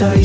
Thầy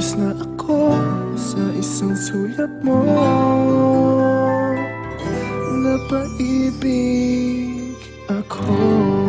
Diyos na ako sa isang sulat mo. Napaibig ako.